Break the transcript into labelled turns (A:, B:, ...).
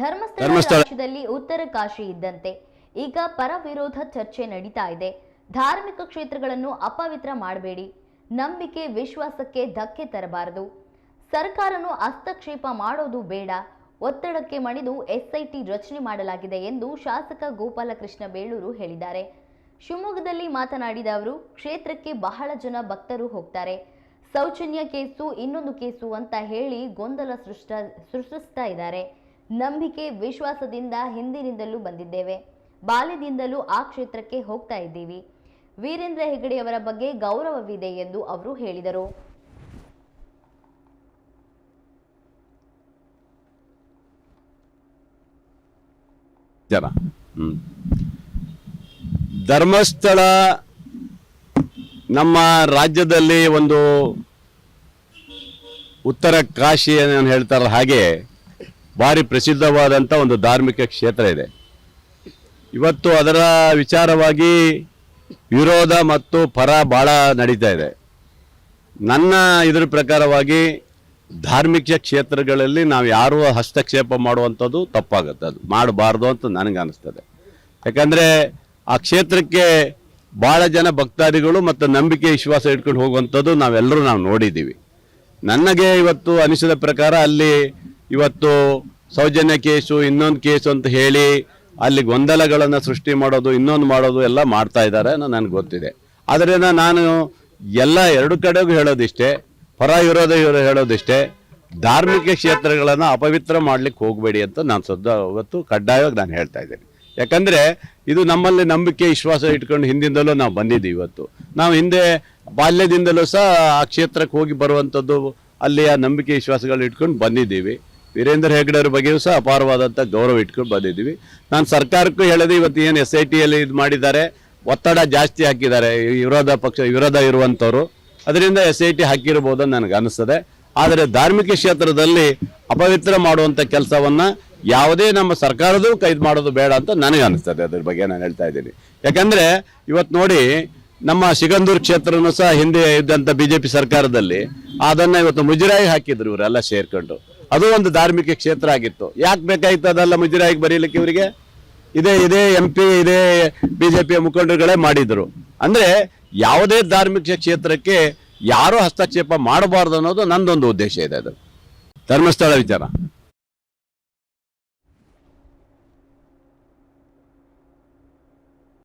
A: ಧರ್ಮಸ್ಥಳ ರಾಜ್ಯದಲ್ಲಿ ಉತ್ತರ ಕಾಶಿ ಇದ್ದಂತೆ. ಈಗ ಪರ ವಿರೋಧ ಚರ್ಚೆ ನಡೀತಾ ಇದೆ. ಧಾರ್ಮಿಕ ಕ್ಷೇತ್ರಗಳನ್ನು ಅಪವಿತ್ರ ಮಾಡಬೇಡಿ. ನಂಬಿಕೆ ವಿಶ್ವಾಸಕ್ಕೆ ಧಕ್ಕೆ ತರಬಾರದು. ಸರ್ಕಾರನು ಹಸ್ತಕ್ಷೇಪ ಮಾಡೋದು ಬೇಡ. ಒತ್ತಡಕ್ಕೆ ಮಣಿದು ಎಸ್ಐಟಿ ರಚನೆ ಮಾಡಲಾಗಿದೆ ಎಂದು ಶಾಸಕ ಗೋಪಾಲಕೃಷ್ಣ ಬೇಳೂರು ಹೇಳಿದ್ದಾರೆ. ಶಿವಮೊಗ್ಗದಲ್ಲಿ ಮಾತನಾಡಿದ ಅವರು ಕ್ಷೇತ್ರಕ್ಕೆ ಬಹಳ ಜನ ಭಕ್ತರು ಹೋಗ್ತಾರೆ. ಸೌಜನ್ಯ ಕೇಸು ಇನ್ನೊಂದು ಕೇಸು ಅಂತ ಹೇಳಿ ಗೊಂದಲ ಸೃಷ್ಟ ಸೃಷ್ಟಿಸ್ತಾ ಇದ್ದಾರೆ. ನಂಬಿಕೆ, ವಿಶ್ವಾಸದಿಂದ ಹಿಂದಿನಿಂದಲೂ ಬಂದಿದ್ದೇವೆ. ಬಾಲ್ಯದಿಂದಲೂ ಆ ಕ್ಷೇತ್ರಕ್ಕೆ ಹೋಗ್ತಾ ಇದ್ದೀವಿ. ವೀರೇಂದ್ರ ಹೆಗಡೆಯವರ ಬಗ್ಗೆ ಗೌರವವಿದೆ ಎಂದು ಅವರು ಹೇಳಿದರು.
B: ಜನ. ಧರ್ಮಸ್ಥಳ ನಮ್ಮ ರಾಜ್ಯದಲ್ಲಿ ಒಂದು ಉತ್ತರ ಕಾಶಿ ಏನು ಹೇಳ್ತಾರಲ್ಲ ಹಾಗೆ ಭಾರಿ ಪ್ರಸಿದ್ಧವಾದಂಥ ಒಂದು ಧಾರ್ಮಿಕ ಕ್ಷೇತ್ರ ಇದೆ. ಇವತ್ತು ಅದರ ವಿಚಾರವಾಗಿ ವಿರೋಧ ಮತ್ತು ಪರ ಭಾಳ ನಡೀತಾ ಇದೆ. ನನ್ನ ಇದರ ಪ್ರಕಾರವಾಗಿ ಧಾರ್ಮಿಕ ಕ್ಷೇತ್ರಗಳಲ್ಲಿ ನಾವು ಯಾರು ಹಸ್ತಕ್ಷೇಪ ಮಾಡುವಂಥದ್ದು ತಪ್ಪಾಗುತ್ತೆ. ಅದು ಮಾಡಬಾರ್ದು ಅಂತ ನನಗೆ ಅನಿಸ್ತದೆ. ಯಾಕಂದರೆ ಆ ಕ್ಷೇತ್ರಕ್ಕೆ ಭಾಳ ಜನ ಭಕ್ತಾದಿಗಳು ಮತ್ತು ನಂಬಿಕೆ ವಿಶ್ವಾಸ ಇಟ್ಕೊಂಡು ಹೋಗುವಂಥದ್ದು ನಾವೆಲ್ಲರೂ ನಾವು ನೋಡಿದ್ದೀವಿ. ನನಗೆ ಇವತ್ತು ಅನಿಸಿದ ಪ್ರಕಾರ ಅಲ್ಲಿ ಇವತ್ತು ಸೌಜನ್ಯ ಕೇಸು, ಇನ್ನೊಂದು ಕೇಸು ಅಂತ ಹೇಳಿ ಅಲ್ಲಿ ಗೊಂದಲಗಳನ್ನು ಸೃಷ್ಟಿ ಮಾಡೋದು, ಇನ್ನೊಂದು ಮಾಡೋದು ಎಲ್ಲ ಮಾಡ್ತಾ ಇದ್ದಾರೆ ಅನ್ನೋ ನನಗೆ ಗೊತ್ತಿದೆ. ಆದ್ದರಿಂದ ನಾನು ಎಲ್ಲ ಎರಡು ಕಡೆಗೂ ಹೇಳೋದಿಷ್ಟೇ, ಪರ ವಿರೋಧ ಇವರು ಹೇಳೋದಿಷ್ಟೇ, ಧಾರ್ಮಿಕ ಕ್ಷೇತ್ರಗಳನ್ನು ಅಪವಿತ್ರ ಮಾಡಲಿಕ್ಕೆ ಹೋಗಬೇಡಿ ಅಂತ ನಾನು ಸದ್ದ ಅವತ್ತು ಕಡ್ಡಾಯವಾಗಿ ನಾನು ಹೇಳ್ತಾ ಇದ್ದೇನೆ. ಯಾಕಂದರೆ ಇದು ನಮ್ಮಲ್ಲಿ ನಂಬಿಕೆ, ವಿಶ್ವಾಸ ಇಟ್ಕೊಂಡು ಹಿಂದಿಂದಲೂ ನಾವು ಬಂದಿದ್ದೀವಿ ಇವತ್ತು. ನಾವು ಹಿಂದೆ ಬಾಲ್ಯದಿಂದಲೂ ಸಹ ಆ ಕ್ಷೇತ್ರಕ್ಕೆ ಹೋಗಿ ಬರುವಂಥದ್ದು ಅಲ್ಲಿಯ ನಂಬಿಕೆ ವಿಶ್ವಾಸಗಳು ಇಟ್ಕೊಂಡು ಬಂದಿದ್ದೀವಿ. ವೀರೇಂದ್ರ ಹೆಗ್ಡೆಯವ್ರ ಬಗ್ಗೆಯೂ ಸಹ ಅಪಾರವಾದಂಥ ಗೌರವ ಇಟ್ಕೊಂಡು ಬಂದಿದ್ದೀವಿ. ನಾನು ಸರ್ಕಾರಕ್ಕೂ ಹೇಳಿದೆ ಇವತ್ತು ಏನು ಎಸ್ ಐ ಟಿಯಲ್ಲಿ ಇದು ಮಾಡಿದ್ದಾರೆ, ಒತ್ತಡ ಜಾಸ್ತಿ ಹಾಕಿದ್ದಾರೆ ವಿರೋಧ ಪಕ್ಷ, ವಿರೋಧ ಇರುವಂಥವ್ರು ಅದರಿಂದ ಎಸ್ ಐ ಟಿ ಹಾಕಿರ್ಬೋದು ನನಗೆ ಅನಿಸ್ತದೆ. ಆದರೆ ಧಾರ್ಮಿಕ ಕ್ಷೇತ್ರದಲ್ಲಿ ಅಪವಿತ್ರ ಮಾಡುವಂಥ ಕೆಲಸವನ್ನು ಯಾವುದೇ ನಮ್ಮ ಸರ್ಕಾರದೂ ಕೈದು ಮಾಡೋದು ಬೇಡ ಅಂತ ನನಗೆ ಅನಿಸ್ತದೆ ಅದ್ರ ಬಗ್ಗೆ ನಾನು ಹೇಳ್ತಾ ಇದ್ದೀನಿ. ಯಾಕಂದರೆ ಇವತ್ತು ನೋಡಿ ನಮ್ಮ ಸಿಗಂದೂರು ಕ್ಷೇತ್ರನೂ ಸಹ ಹಿಂದೆ ಇದ್ದಂಥ ಬಿಜೆಪಿ ಸರ್ಕಾರದಲ್ಲಿ, ಅದನ್ನು ಇವತ್ತು ಮುಜರಾಯಿ ಹಾಕಿದ್ರು ಇವರೆಲ್ಲ ಸೇರ್ಕೊಂಡು. ಅದು ಒಂದು ಧಾರ್ಮಿಕ ಕ್ಷೇತ್ರ ಆಗಿತ್ತು. ಯಾಕೆ ಬೇಕಾಯ್ತು ಅದೆಲ್ಲ ಮುಜರಾಯಿಗೆ ಬರೀಲಿಕ್ಕೆ ಇವರಿಗೆ? ಇದೇ ಇದೇ ಎಂ ಪಿ ಇದೇ ಬಿಜೆಪಿಯ ಮುಖಂಡರುಗಳೇ ಮಾಡಿದ್ರು. ಅಂದ್ರೆ ಯಾವುದೇ ಧಾರ್ಮಿಕ ಕ್ಷೇತ್ರಕ್ಕೆ ಯಾರೂ ಹಸ್ತಕ್ಷೇಪ ಮಾಡಬಾರ್ದು ಅನ್ನೋದು ನಂದೊಂದು ಉದ್ದೇಶ ಇದೆ ಅದು. ಧರ್ಮಸ್ಥಳ ವಿಚಾರ.